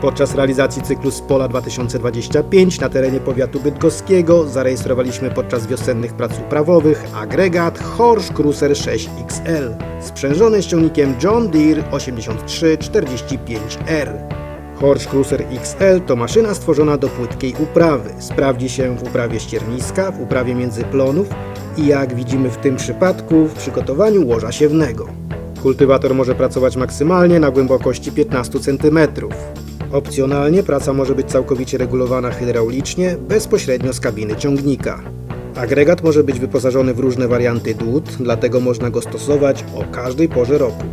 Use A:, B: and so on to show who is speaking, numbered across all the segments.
A: Podczas realizacji cyklu z Pola 2025 na terenie powiatu bydgoskiego zarejestrowaliśmy podczas wiosennych prac uprawowych agregat Horsch Cruiser 6XL sprzężony ciągnikiem John Deere 8345R. Horsch Cruiser XL to maszyna stworzona do płytkiej uprawy. Sprawdzi się w uprawie ścierniska, w uprawie międzyplonów i jak widzimy w tym przypadku w przygotowaniu łoża siewnego. Kultywator może pracować maksymalnie na głębokości 15 cm. Opcjonalnie praca może być całkowicie regulowana hydraulicznie bezpośrednio z kabiny ciągnika. Agregat może być wyposażony w różne warianty dłut, dlatego można go stosować o każdej porze roku.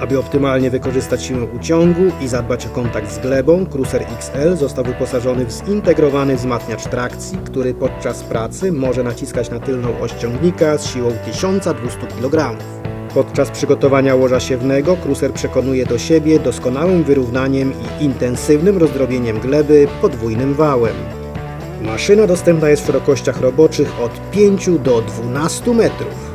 A: Aby optymalnie wykorzystać siłę uciągu i zadbać o kontakt z glebą, Cruiser XL został wyposażony w zintegrowany wzmacniacz trakcji, który podczas pracy może naciskać na tylną oś ciągnika z siłą 1200 kg. Podczas przygotowania łoża siewnego Cruiser przekonuje do siebie doskonałym wyrównaniem i intensywnym rozdrobieniem gleby podwójnym wałem. Maszyna dostępna jest w szerokościach roboczych od 5 do 12 metrów.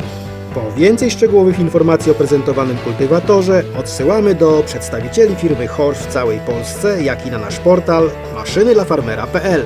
A: Po więcej szczegółowych informacji o prezentowanym kultywatorze odsyłamy do przedstawicieli firmy Horsch w całej Polsce, jak i na nasz portal maszynydlafarmera.pl.